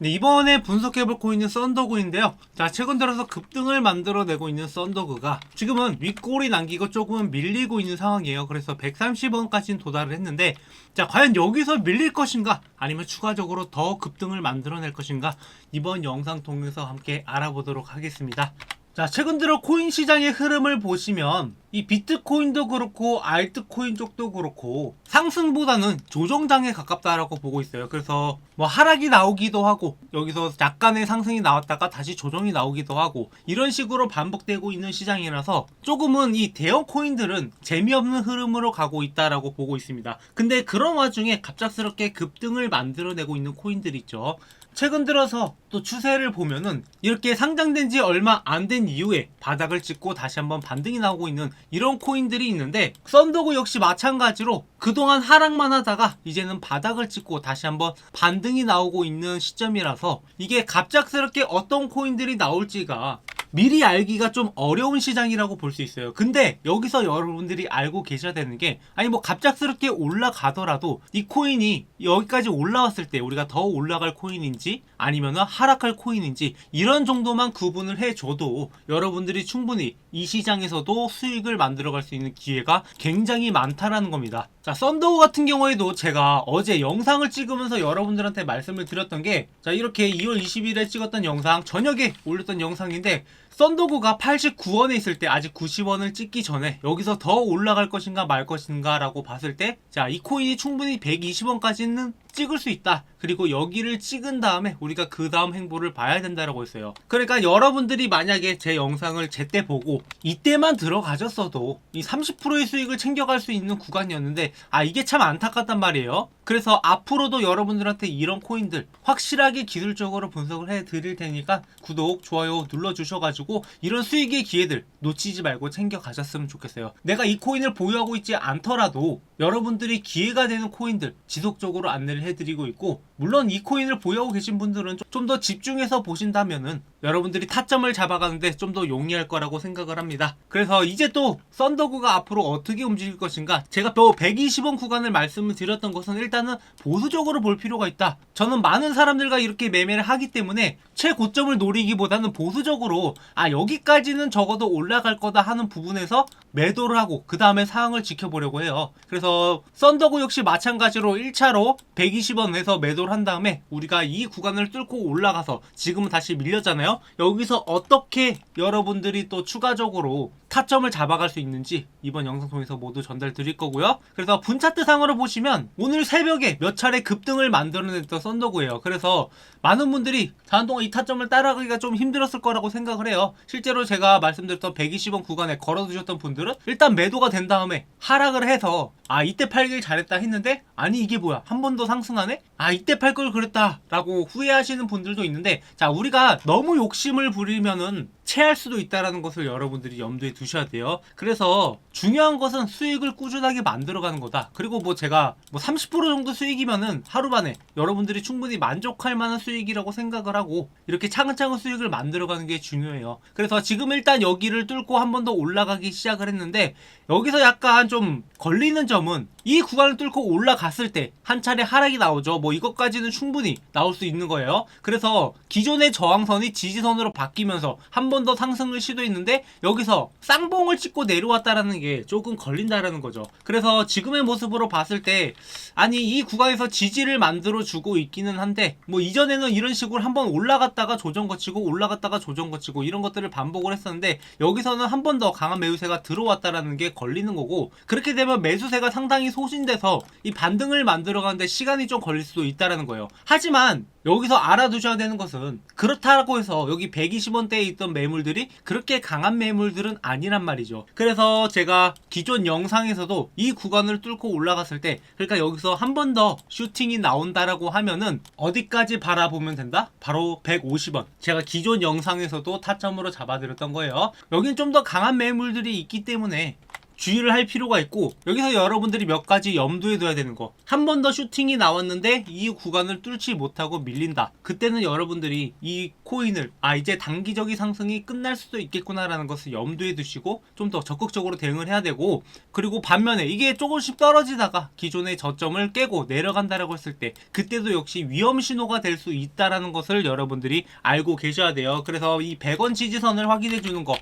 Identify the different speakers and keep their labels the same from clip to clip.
Speaker 1: 네, 이번에 분석해볼 코인은 썬더그인데요. 자, 최근 들어서 급등을 만들어내고 있는 썬더그가 지금은 윗골이 남기고 조금은 밀리고 있는 상황이에요. 그래서 130원까지는 도달을 했는데, 자, 과연 여기서 밀릴 것인가? 아니면 추가적으로 더 급등을 만들어낼 것인가? 이번 영상 통해서 함께 알아보도록 하겠습니다. 자, 최근 들어 코인 시장의 흐름을 보시면 이 비트코인도 그렇고 알트코인 쪽도 그렇고 상승보다는 조정장에 가깝다라고 보고 있어요. 그래서 뭐 하락이 나오기도 하고 여기서 약간의 상승이 나왔다가 다시 조정이 나오기도 하고 이런 식으로 반복되고 있는 시장이라서 조금은 이 대형 코인들은 재미없는 흐름으로 가고 있다라고 보고 있습니다. 근데 그런 와중에 갑작스럽게 급등을 만들어내고 있는 코인들이 있죠. 최근 들어서 또 추세를 보면은 이렇게 상장된 지 얼마 안 된 이후에 바닥을 찍고 다시 한번 반등이 나오고 있는 이런 코인들이 있는데 썬더그 역시 마찬가지로 그동안 하락만 하다가 이제는 바닥을 찍고 다시 한번 반등이 나오고 있는 시점이라서 이게 갑작스럽게 어떤 코인들이 나올지가 미리 알기가 좀 어려운 시장이라고 볼 수 있어요. 근데 여기서 여러분들이 알고 계셔야 되는 게 아니 뭐 갑작스럽게 올라가더라도 이 코인이 여기까지 올라왔을 때 우리가 더 올라갈 코인인지 아니면은 하락할 코인인지 이런 정도만 구분을 해줘도 여러분들이 충분히 이 시장에서도 수익을 만들어갈 수 있는 기회가 굉장히 많다라는 겁니다. 자, 썬더우 같은 경우에도 제가 어제 영상을 찍으면서 여러분들한테 말씀을 드렸던 게, 자, 이렇게 2월 20일에 찍었던 영상, 저녁에 올렸던 영상인데, 썬더그가 89원에 있을 때 아직 90원을 찍기 전에 여기서 더 올라갈 것인가 말 것인가 라고 봤을 때, 자, 이 코인이 충분히 120원까지는 찍을 수 있다. 그리고 여기를 찍은 다음에 우리가 그 다음 행보를 봐야 된다라고 했어요. 그러니까 여러분들이 만약에 제 영상을 제때 보고 이때만 들어가셨어도 이 30%의 수익을 챙겨갈 수 있는 구간이었는데 아 이게 참 안타깝단 말이에요. 그래서 앞으로도 여러분들한테 이런 코인들 확실하게 기술적으로 분석을 해 드릴 테니까 구독, 좋아요 눌러 주셔가지고 이런 수익의 기회들 놓치지 말고 챙겨 가셨으면 좋겠어요. 내가 이 코인을 보유하고 있지 않더라도 여러분들이 기회가 되는 코인들 지속적으로 안내를 해 드리고 있고 물론 이 코인을 보유하고 계신 분들은 좀 더 집중해서 보신다면은 여러분들이 타점을 잡아가는데 좀 더 용이할 거라고 생각을 합니다. 그래서 이제 또 썬더그가 앞으로 어떻게 움직일 것인가 제가 또 120원 구간을 말씀을 드렸던 것은 일단은 보수적으로 볼 필요가 있다. 저는 많은 사람들과 이렇게 매매를 하기 때문에 최고점을 노리기보다는 보수적으로 아 여기까지는 적어도 올라갈 거다 하는 부분에서 매도를 하고 그 다음에 상황을 지켜보려고 해요. 그래서 썬더그 역시 마찬가지로 1차로 120원에서 매도를 한 다음에 우리가 이 구간을 뚫고 올라가서 지금은 다시 밀렸잖아요. 여기서 어떻게 여러분들이 또 추가적으로 타점을 잡아갈 수 있는지 이번 영상 통해서 모두 전달 드릴 거고요. 그래서 분차트 상으로 보시면 오늘 새벽에 몇 차례 급등을 만들어냈던 썬더그예요. 그래서 많은 분들이 자한 동안 이 타점을 따라가기가 좀 힘들었을 거라고 생각을 해요. 실제로 제가 말씀드렸던 120원 구간에 걸어두셨던 분들은 일단 매도가 된 다음에 하락을 해서 아 이때 팔길 잘했다 했는데 아니 이게 뭐야 한 번 더 상승하네? 아 이때 팔 걸 그랬다 라고 후회하시는 분들도 있는데 자 우리가 너무 욕심을 부리면은 체할 수도 있다라는 것을 여러분들이 염두에 두셔야 돼요. 그래서 중요한 것은 수익을 꾸준하게 만들어가는 거다. 그리고 뭐 제가 뭐 30% 정도 수익이면은 하루 만에 여러분들이 충분히 만족할 만한 수익이라고 생각을 하고 이렇게 차근차근 수익을 만들어가는 게 중요해요. 그래서 지금 일단 여기를 뚫고 한 번 더 올라가기 시작을 했는데 여기서 약간 좀 걸리는 점은 이 구간을 뚫고 올라갔을 때 한 차례 하락이 나오죠. 뭐 이것까지는 충분히 나올 수 있는 거예요. 그래서 기존의 저항선이 지지선으로 바뀌면서 한번 더 상승을 시도했는데 여기서 쌍봉을 찍고 내려왔다라는 게 조금 걸린다라는 거죠. 그래서 지금의 모습으로 봤을 때 아니 이 구간에서 지지를 만들어 주고 있기는 한데 뭐 이전에는 이런 식으로 한번 올라갔다가 조정 거치고 올라갔다가 조정 거치고 이런 것들을 반복을 했었는데 여기서는 한 번 더 강한 매수세가 들어왔다라는 게 걸리는 거고 그렇게 되면 매수세가 상당히 소진돼서 이 반등을 만들어 가는데 시간이 좀 걸릴 수도 있다라는 거예요. 하지만 여기서 알아두셔야 되는 것은 그렇다고 해서 여기 120원대에 있던 매물들이 그렇게 강한 매물들은 아니란 말이죠. 그래서 제가 기존 영상에서도 이 구간을 뚫고 올라갔을 때 그러니까 여기서 한 번 더 슈팅이 나온다라고 하면은 어디까지 바라보면 된다? 바로 150원. 제가 기존 영상에서도 타점으로 잡아드렸던 거예요. 여긴 좀 더 강한 매물들이 있기 때문에 주의를 할 필요가 있고 여기서 여러분들이 몇 가지 염두에 둬야 되는 거. 한 번 더 슈팅이 나왔는데 이 구간을 뚫지 못하고 밀린다. 그때는 여러분들이 이 코인을 아 이제 단기적인 상승이 끝날 수도 있겠구나라는 것을 염두에 두시고 좀 더 적극적으로 대응을 해야 되고 그리고 반면에 이게 조금씩 떨어지다가 기존의 저점을 깨고 내려간다라고 했을 때 그때도 역시 위험 신호가 될 수 있다라는 것을 여러분들이 알고 계셔야 돼요. 그래서 이 100원 지지선을 확인해 주는 거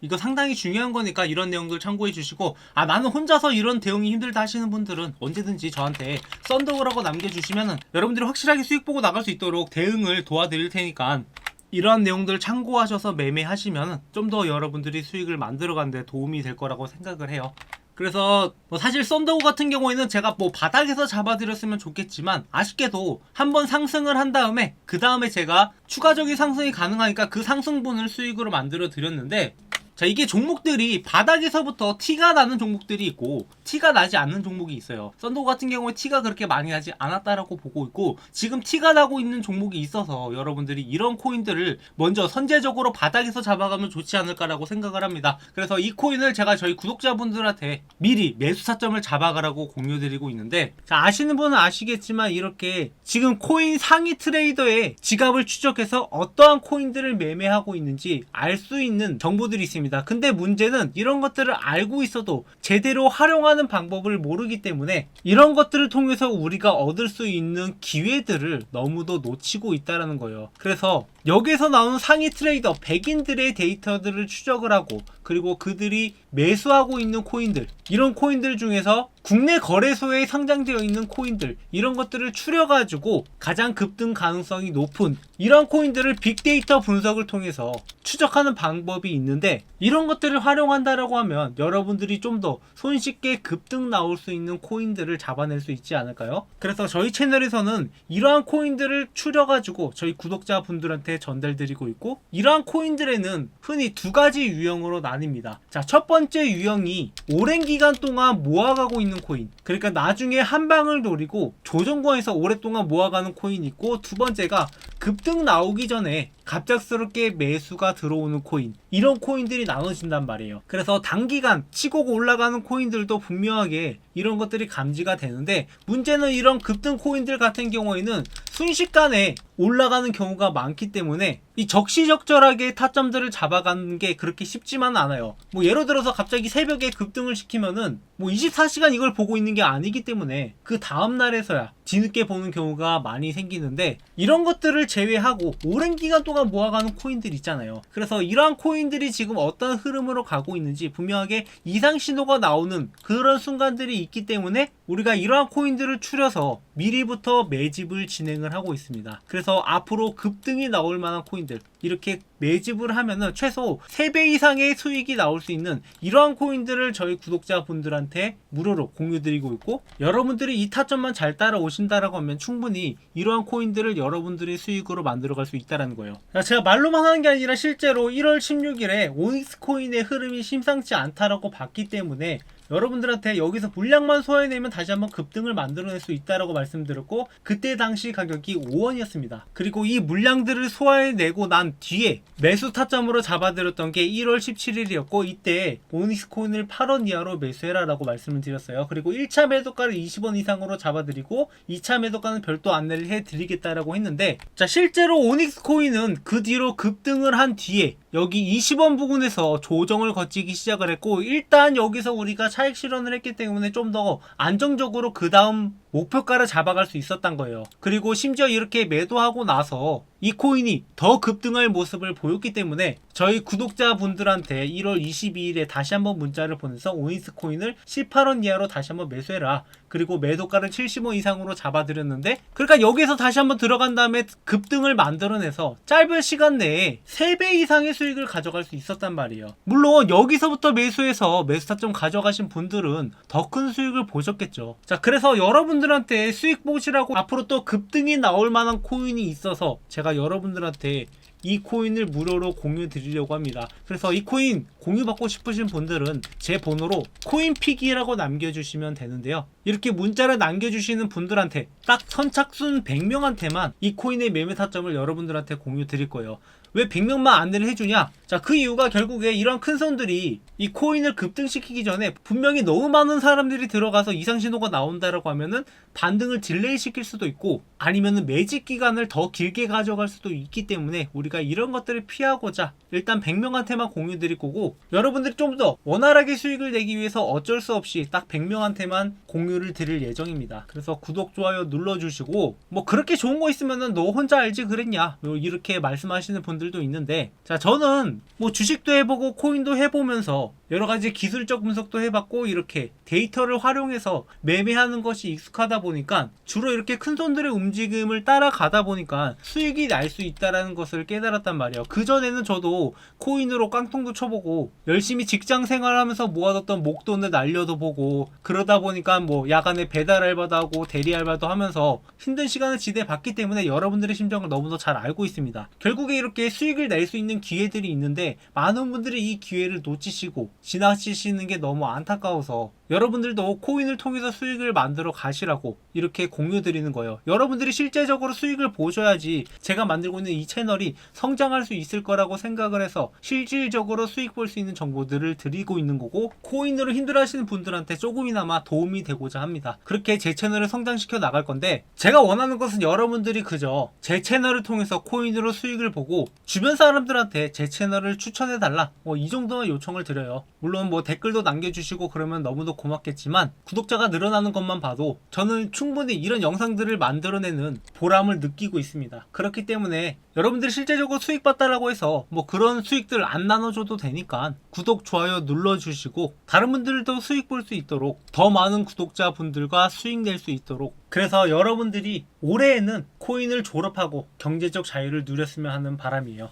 Speaker 1: 이거 상당히 중요한 거니까 이런 내용들 참고해 주시고 아 나는 혼자서 이런 대응이 힘들다 하시는 분들은 언제든지 저한테 썬더그라고 남겨주시면은 여러분들이 확실하게 수익 보고 나갈 수 있도록 대응을 도와드릴 테니까 이러한 내용들 참고하셔서 매매하시면 좀 더 여러분들이 수익을 만들어가는 데 도움이 될 거라고 생각을 해요. 그래서 뭐 사실 썬더고 같은 경우에는 제가 뭐 바닥에서 잡아드렸으면 좋겠지만 아쉽게도 한번 상승을 한 다음에 그 다음에 제가 추가적인 상승이 가능하니까 그 상승분을 수익으로 만들어 드렸는데 자 이게 종목들이 바닥에서부터 티가 나는 종목들이 있고 티가 나지 않는 종목이 있어요 썬더 같은 경우에 티가 그렇게 많이 나지 않았다라고 보고 있고 지금 티가 나고 있는 종목이 있어서 여러분들이 이런 코인들을 먼저 선제적으로 바닥에서 잡아가면 좋지 않을까라고 생각을 합니다 그래서 이 코인을 제가 저희 구독자분들한테 미리 매수 타점을 잡아가라고 공유드리고 있는데 자 아시는 분은 아시겠지만 이렇게 지금 코인 상위 트레이더의 지갑을 추적해서 어떠한 코인들을 매매하고 있는지 알 수 있는 정보들이 있습니다. 근데 문제는 이런 것들을 알고 있어도 제대로 활용하는 방법을 모르기 때문에 이런 것들을 통해서 우리가 얻을 수 있는 기회들을 너무도 놓치고 있다라는 거예요. 그래서 여기서 나오는 상위 트레이더 백인들의 데이터들을 추적을 하고 그리고 그들이 매수하고 있는 코인들 이런 코인들 중에서 국내 거래소에 상장되어 있는 코인들 이런 것들을 추려가지고 가장 급등 가능성이 높은 이런 코인들을 빅데이터 분석을 통해서 추적하는 방법이 있는데 이런 것들을 활용한다라고 하면 여러분들이 좀 더 손쉽게 급등 나올 수 있는 코인들을 잡아낼 수 있지 않을까요? 그래서 저희 채널에서는 이러한 코인들을 추려가지고 저희 구독자분들한테 전달드리고 있고 이러한 코인들에는 흔히 두 가지 유형으로 나뉩니다. 자, 첫 번째 유형이 오랜 기간 동안 모아가고 있는 코인. 그러니까 나중에 한 방을 노리고 조정권에서 오랫동안 모아가는 코인이 있고 두 번째가 급등 나오기 전에 갑작스럽게 매수가 들어오는 코인 이런 코인들이 나눠진단 말이에요 그래서 단기간 치고 올라가는 코인들도 분명하게 이런 것들이 감지가 되는데 문제는 이런 급등 코인들 같은 경우에는 순식간에 올라가는 경우가 많기 때문에 이 적시적절하게 타점들을 잡아가는 게 그렇게 쉽지만은 않아요. 뭐 예를 들어서 갑자기 새벽에 급등을 시키면은 뭐 24시간 이걸 보고 있는 게 아니기 때문에 그 다음 날에서야 뒤늦게 보는 경우가 많이 생기는데 이런 것들을 제외하고 오랜 기간 동안 모아가는 코인들 있잖아요. 그래서 이러한 코인들이 지금 어떤 흐름으로 가고 있는지 분명하게 이상 신호가 나오는 그런 순간들이 있기 때문에 우리가 이러한 코인들을 추려서 미리부터 매집을 진행을 하고 있습니다. 그래서 앞으로 급등이 나올 만한 코인 들 이렇게 매집을 하면은 최소 3배 이상의 수익이 나올 수 있는 이러한 코인들을 저희 구독자분들한테 무료로 공유드리고 있고 여러분들이 이 타점만 잘 따라오신다라고 하면 충분히 이러한 코인들을 여러분들의 수익으로 만들어갈 수 있다는 거예요. 자, 제가 말로만 하는 게 아니라 실제로 1월 16일에 오닉스 코인의 흐름이 심상치 않다라고 봤기 때문에 여러분들한테 여기서 물량만 소화해내면 다시 한번 급등을 만들어낼 수 있다라고 말씀드렸고 그때 당시 가격이 5원이었습니다. 그리고 이 물량들을 소화해내고 난 뒤에 매수 타점으로 잡아드렸던 게 1월 17일이었고 이때 오닉스 코인을 8원 이하로 매수해라라고 말씀을 드렸어요. 그리고 1차 매도가를 20원 이상으로 잡아드리고 2차 매도가는 별도 안내를 해드리겠다라고 했는데 자 실제로 오닉스 코인은 그 뒤로 급등을 한 뒤에 여기 20원 부근에서 조정을 거치기 시작을 했고 일단 여기서 우리가 차익 실현을 했기 때문에 좀 더 안정적으로 그 다음 목표가를 잡아갈 수 있었던 거예요. 그리고 심지어 이렇게 매도하고 나서 이 코인이 더 급등할 모습을 보였기 때문에 저희 구독자분들한테 1월 22일에 다시 한번 문자를 보내서 오인스 코인을 18원 이하로 다시 한번 매수해라. 그리고 매도가를 70원 이상으로 잡아드렸는데 그러니까 여기서 다시 한번 들어간 다음에 급등을 만들어내서 짧은 시간 내에 3배 이상의 수익을 가져갈 수 있었단 말이에요. 물론 여기서부터 매수해서 매수타점 가져가신 분들은 더 큰 수익을 보셨겠죠. 자, 그래서 여러분들한테 수익 보시라고 앞으로 또 급등이 나올 만한 코인이 있어서 제가 여러분들한테 이 코인을 무료로 공유 드리려고 합니다. 그래서 이 코인 공유받고 싶으신 분들은 제 번호로 코인픽이라고 남겨주시면 되는데요. 이렇게 문자를 남겨주시는 분들한테 딱 선착순 100명한테만 이 코인의 매매 타점을 여러분들한테 공유 드릴 거예요. 왜 100명만 안내를 해주냐? 자, 그 이유가 결국에 이런 큰 손들이 이 코인을 급등시키기 전에 분명히 너무 많은 사람들이 들어가서 이상 신호가 나온다라고 하면은 반등을 딜레이 시킬 수도 있고 아니면은 매직 기간을 더 길게 가져갈 수도 있기 때문에 우리가 이런 것들을 피하고자 일단 100명한테만 공유 드릴 거고 여러분들이 좀 더 원활하게 수익을 내기 위해서 어쩔 수 없이 딱 100명한테만 공유를 드릴 예정입니다. 그래서 구독, 좋아요 눌러 주시고 뭐 그렇게 좋은 거 있으면은 너 혼자 알지 그랬냐 뭐 이렇게 말씀하시는 분들도 있는데 자 저는 뭐 주식도 해보고 코인도 해보면서 여러 가지 기술적 분석도 해봤고 이렇게 데이터를 활용해서 매매하는 것이 익숙하다 보니까 주로 이렇게 큰 손들의 움직임을 따라가다 보니까 수익이 날 수 있다라는 것을 깨달았단 말이에요. 그 전에는 저도 코인으로 깡통도 쳐보고 열심히 직장 생활하면서 모아뒀던 목돈을 날려도 보고 그러다 보니까 뭐 야간에 배달 알바도 하고 대리 알바도 하면서 힘든 시간을 지내봤기 때문에 여러분들의 심정을 너무도 잘 알고 있습니다. 결국에 이렇게 수익을 낼 수 있는 기회들이 있는데 많은 분들이 이 기회를 놓치시고 지나치시는 게 너무 안타까워서 여러분들도 코인을 통해서 수익을 만들어 가시라고 이렇게 공유 드리는 거예요. 여러분들이 실제적으로 수익을 보셔야지 제가 만들고 있는 이 채널이 성장할 수 있을 거라고 생각을 해서 실질적으로 수익 볼 수 있는 정보들을 드리고 있는 거고 코인으로 힘들어 하시는 분들한테 조금이나마 도움이 되고자 합니다. 그렇게 제 채널을 성장시켜 나갈 건데 제가 원하는 것은 여러분들이 그저 제 채널을 통해서 코인으로 수익을 보고 주변 사람들한테 제 채널을 추천해 달라 뭐 이 정도만 요청을 드려요. 물론 뭐 댓글도 남겨주시고 그러면 너무도 고맙겠지만 구독자가 늘어나는 것만 봐도 저는 충분히 이런 영상들을 만들어내는 보람을 느끼고 있습니다. 그렇기 때문에 여러분들이 실제적으로 수익 봤다라고 해서 뭐 그런 수익들 안 나눠줘도 되니까 구독, 좋아요 눌러주시고 다른 분들도 수익 볼 수 있도록 더 많은 구독자분들과 수익 낼 수 있도록 그래서 여러분들이 올해에는 코인을 졸업하고 경제적 자유를 누렸으면 하는 바람이에요.